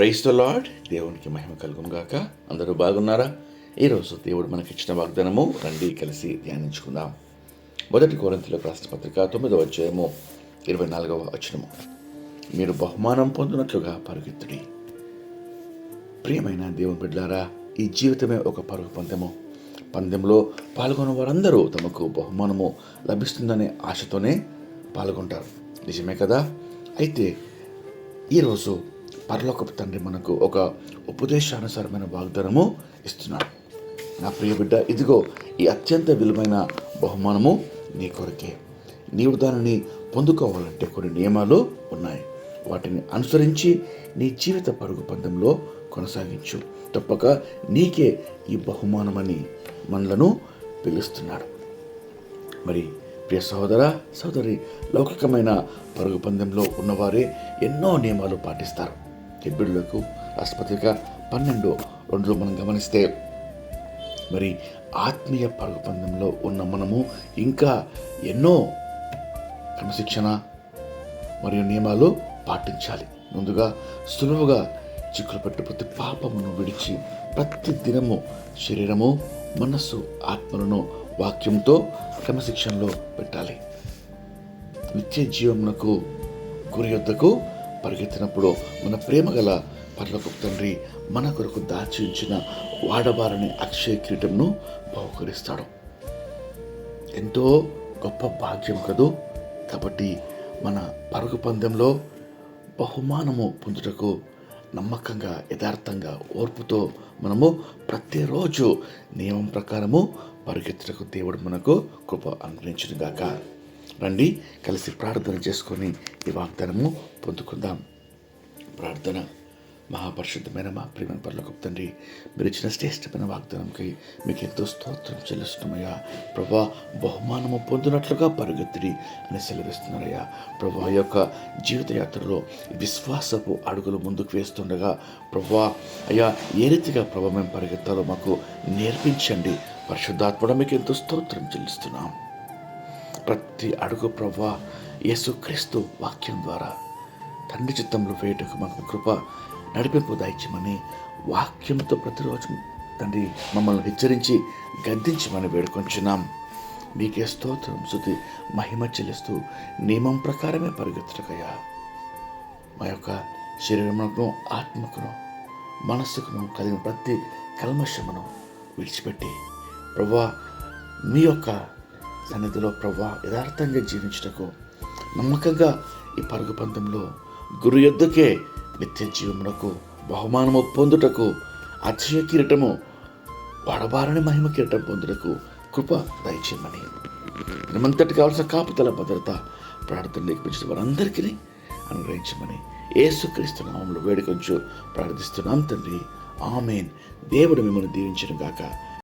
Price the lord. దేవునికి మహిమ కలుగుగాక అందరూ బాగున్నారా? ఈరోజు దేవుడు మనకి ఇచ్చిన వాగ్దానము రండి కలిసి ధ్యానించుకుందాం. మొదటి కోరంతిలో రాష్ట్ర పత్రిక తొమ్మిదవ అధ్యాయము ఇరవై నాలుగవ వచనము. మీరు బహుమానం పొందినట్లుగా పరుగెత్తుడి. ప్రియమైన దేవుని బిడ్డారా ఈ జీవితమే ఒక పరుగు పందెము. పందెంలో పాల్గొన్న వారందరూ తమకు బహుమానము లభిస్తుందనే ఆశతోనే పాల్గొంటారు. నిజమే కదా? అయితే ఈరోజు పరలోకపు తండ్రి మనకు ఒక ఉపదేశానుసారమైన వాగ్దానము ఇస్తున్నాడు. నా ప్రియ బిడ్డ ఇదిగో ఈ అత్యంత విలువైన బహుమానము నీ కొరకే. నీవు దానిని పొందుకోవాలంటే కొన్ని నియమాలు ఉన్నాయి. వాటిని అనుసరించి నీ జీవిత పరుగు పందెంలో కొనసాగించు. తప్పక నీకే ఈ బహుమానమని మనలను పిలుస్తున్నాడు. మరి ప్రియ సహోదర సోదరి లౌకికమైన పరుగు పందెంలో ఉన్నవారే ఎన్నో నియమాలు పాటిస్తారు. హెబ్బిడులకు రాష్ట్రపతిగా పన్నెండు రెండులో మనం గమనిస్తే మరి ఆత్మీయ పరుగుపందంలో ఉన్న మనము ఇంకా ఎన్నో క్రమశిక్షణ మరియు నియమాలు పాటించాలి. ముందుగా సులువుగా చిక్కులు పెట్టు ప్రతి పాపమును విడిచి ప్రతి దినము శరీరము మనస్సు ఆత్మలను వాక్యంతో క్రమశిక్షణలో పెట్టాలి. నిత్య జీవమునకు గురి యొద్దకు పరిగెత్తినప్పుడు మన ప్రేమ గల పర్లకు తండ్రి మన కొరకు దాచి ఉంచిన వాడబారని అక్షయ కిరీటంను బహుకరిస్తాడు. ఎంతో గొప్ప భాగ్యం కదూ! కాబట్టి మన పరుగు పందెంలో బహుమానము పొందుటకు నమ్మకంగా యథార్థంగా ఓర్పుతో మనము ప్రతిరోజు నియమం ప్రకారము పరిగెత్తుటకు దేవుడు మనకు కృప అనుగ్రహించినగాక. గాక రండి కలిసి ప్రార్థన చేసుకొని ఈ వాగ్దానము పొందుకుందాం. ప్రార్థన. మహాపరిశుద్ధమైన మా ప్రేమ పర్లకు తండ్రి మీరు ఇచ్చిన శ్రేష్టమైన వాగ్దానంకి మీకు ఎంతో స్తోత్రం చెల్లిస్తున్నామయ్యా. ప్రభా బహుమానము పొందినట్లుగా పరుగెత్తిడి అని సెలవిస్తున్నారయ్యా. ప్రభా యొక్క జీవితయాత్రలో విశ్వాసపు అడుగులు ముందుకు వేస్తుండగా ప్రభా అయ్యా ఏ రీతిగా ప్రభా మేము పరిగెత్తాలో మాకు నేర్పించండి. పరిశుద్ధాత్మడ మీకు ఎంతో స్తోత్రం చెల్లిస్తున్నాం. ప్రతి అడుగు ప్రభా యేసుక్రీస్తు వాక్యం ద్వారా తండ్రి చిత్తంలో వేయటకు మాకు కృప నడిపింపు దాయిచ్చమని వాక్యంతో ప్రతిరోజు తండ్రి మమ్మల్ని హెచ్చరించి గద్దించమని వేడుకొంచున్నాం. నీకే స్తోత్రం శృతి మహిమ చెల్లిస్తూ నియమం ప్రకారమే పరిగెత్తుటకయ్యా. మా యొక్క శరీరమునకును ఆత్మకును మనస్సుకును కలిగిన ప్రతి కల్మషమును విడిచిపెట్టి ప్రభా మీ యొక్క సన్నిధిలో ప్రభా యథార్థంగా జీవించుటకు నమ్మకంగా ఈ పరుగు పంతంలో గురు యొద్దకే నిత్య జీవమునకు బహుమానము పొందుటకు అక్షయ కిరీటము వాడబారని మహిమ కిరీటం పొందుటకు కృప దయచేయమని. మనమంతటి కావాల్సిన కాపుతల భద్రత ప్రార్థన లేకపోతే వారందరికీ అనుగ్రహించమని ఏసుక్రీస్తు నామంలో వేడుకొంచు ప్రార్థిస్తున్నాం తండ్రి. ఆమెన్. దేవుడు మిమ్మల్ని దీవించను గాక.